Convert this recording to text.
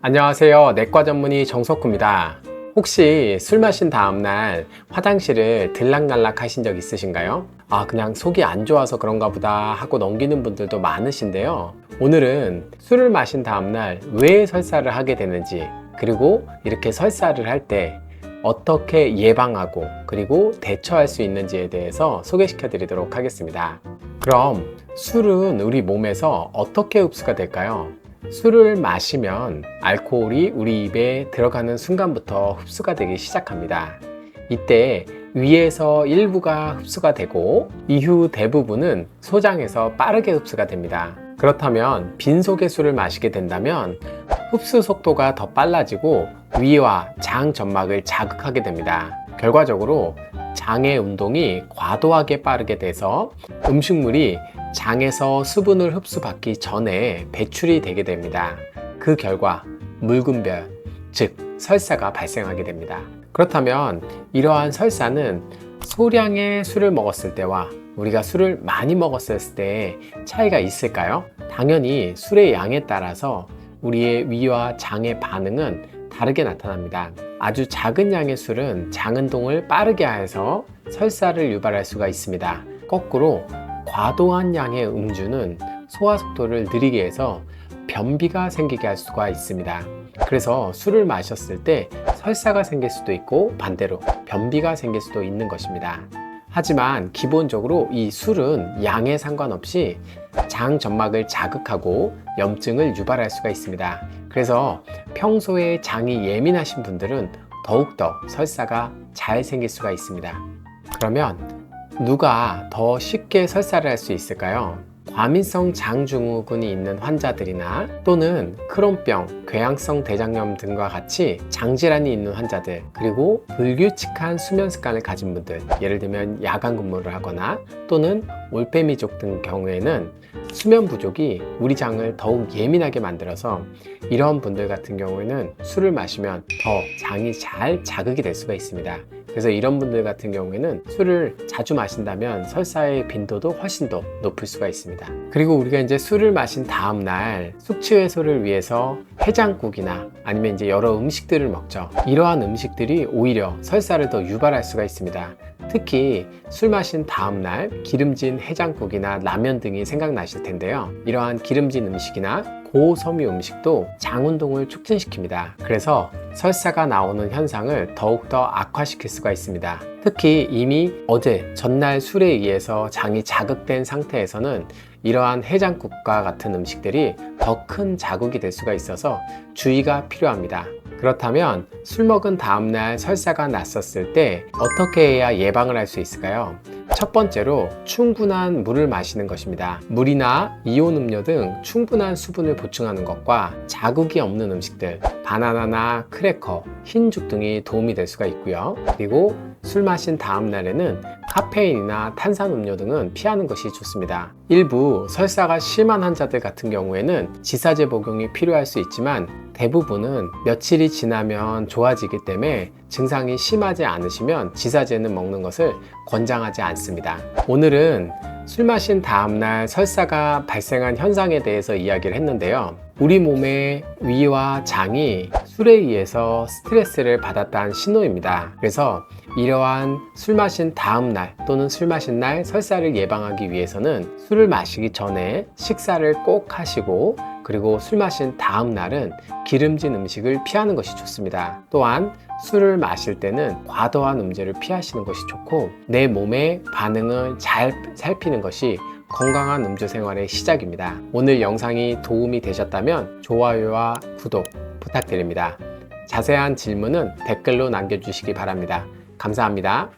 안녕하세요. 내과 전문의 정석구입니다. 혹시 술 마신 다음날 화장실을 들락날락 하신 적 있으신가요? 아, 그냥 속이 안 좋아서 그런가 보다 하고 넘기는 분들도 많으신데요. 오늘은 술을 마신 다음날 왜 설사를 하게 되는지, 그리고 이렇게 설사를 할 때 어떻게 예방하고 그리고 대처할 수 있는지에 대해서 소개시켜 드리도록 하겠습니다. 그럼 술은 우리 몸에서 어떻게 흡수가 될까요? 술을 마시면 알코올이 우리 입에 들어가는 순간부터 흡수가 되기 시작합니다. 이때 위에서 일부가 흡수가 되고 이후 대부분은 소장에서 빠르게 흡수가 됩니다. 그렇다면 빈속의 술을 마시게 된다면 흡수 속도가 더 빨라지고 위와 장 점막을 자극하게 됩니다. 결과적으로 장의 운동이 과도하게 빠르게 돼서 음식물이 장에서 수분을 흡수받기 전에 배출이 되게 됩니다. 그 결과 묽은별, 즉 설사가 발생하게 됩니다. 그렇다면 이러한 설사는 소량의 술을 먹었을 때와 우리가 술을 많이 먹었을 때 차이가 있을까요? 당연히 술의 양에 따라서 우리의 위와 장의 반응은 다르게 나타납니다. 아주 작은 양의 술은 장 운동을 빠르게 해서 설사를 유발할 수가 있습니다. 거꾸로 과도한 양의 음주는 소화 속도를 느리게 해서 변비가 생기게 할 수가 있습니다. 그래서 술을 마셨을 때 설사가 생길 수도 있고 반대로 변비가 생길 수도 있는 것입니다. 하지만 기본적으로 이 술은 양에 상관없이 장 점막을 자극하고 염증을 유발할 수가 있습니다. 그래서 평소에 장이 예민하신 분들은 더욱더 설사가 잘 생길 수가 있습니다. 그러면 누가 더 쉽게 설사를 할 수 있을까요? 과민성 장증후군이 있는 환자들이나 또는 크론병, 궤양성 대장염 등과 같이 장질환이 있는 환자들 그리고 불규칙한 수면 습관을 가진 분들 예를 들면 야간 근무를 하거나 또는 올빼미족 등 경우에는 수면 부족이 우리 장을 더욱 예민하게 만들어서 이런 분들 같은 경우에는 술을 마시면 더 장이 잘 자극이 될 수가 있습니다. 그래서 이런 분들 같은 경우에는 술을 자주 마신다면 설사의 빈도도 훨씬 더 높을 수가 있습니다. 그리고 우리가 이제 술을 마신 다음 날 숙취 해소를 위해서 해장국이나 아니면 이제 여러 음식들을 먹죠. 이러한 음식들이 오히려 설사를 더 유발할 수가 있습니다. 특히 술 마신 다음 날 기름진 해장국이나 라면 등이 생각나실 텐데요. 이러한 기름진 음식이나 고섬유 음식도 장 운동을 촉진시킵니다. 그래서 설사가 나오는 현상을 더욱더 악화시킬 수가 있습니다. 특히 이미 어제 전날 술에 의해서 장이 자극된 상태에서는 이러한 해장국과 같은 음식들이 더 큰 자극이 될 수가 있어서 주의가 필요합니다. 그렇다면 술 먹은 다음날 설사가 났었을 때 어떻게 해야 예방을 할 수 있을까요? 첫 번째로 충분한 물을 마시는 것입니다. 물이나 이온 음료 등 충분한 수분을 보충하는 것과 자극이 없는 음식들, 바나나나 크래커, 흰죽 등이 도움이 될 수가 있고요. 그리고 술 마신 다음 날에는 카페인이나 탄산 음료 등은 피하는 것이 좋습니다. 일부 설사가 심한 환자들 같은 경우에는 지사제 복용이 필요할 수 있지만 대부분은 며칠이 지나면 좋아지기 때문에 증상이 심하지 않으시면 지사제는 먹는 것을 권장하지 않습니다. 오늘은 술 마신 다음날 설사가 발생한 현상에 대해서 이야기를 했는데요. 우리 몸의 위와 장이 술에 의해서 스트레스를 받았다는 신호입니다. 그래서 이러한 술 마신 다음 날 또는 술 마신 날 설사를 예방하기 위해서는 술을 마시기 전에 식사를 꼭 하시고 그리고 술 마신 다음 날은 기름진 음식을 피하는 것이 좋습니다. 또한 술을 마실 때는 과도한 음주를 피하시는 것이 좋고 내 몸의 반응을 잘 살피는 것이 건강한 음주 생활의 시작입니다. 오늘 영상이 도움이 되셨다면 좋아요와 구독 부탁드립니다. 자세한 질문은 댓글로 남겨주시기 바랍니다. 감사합니다.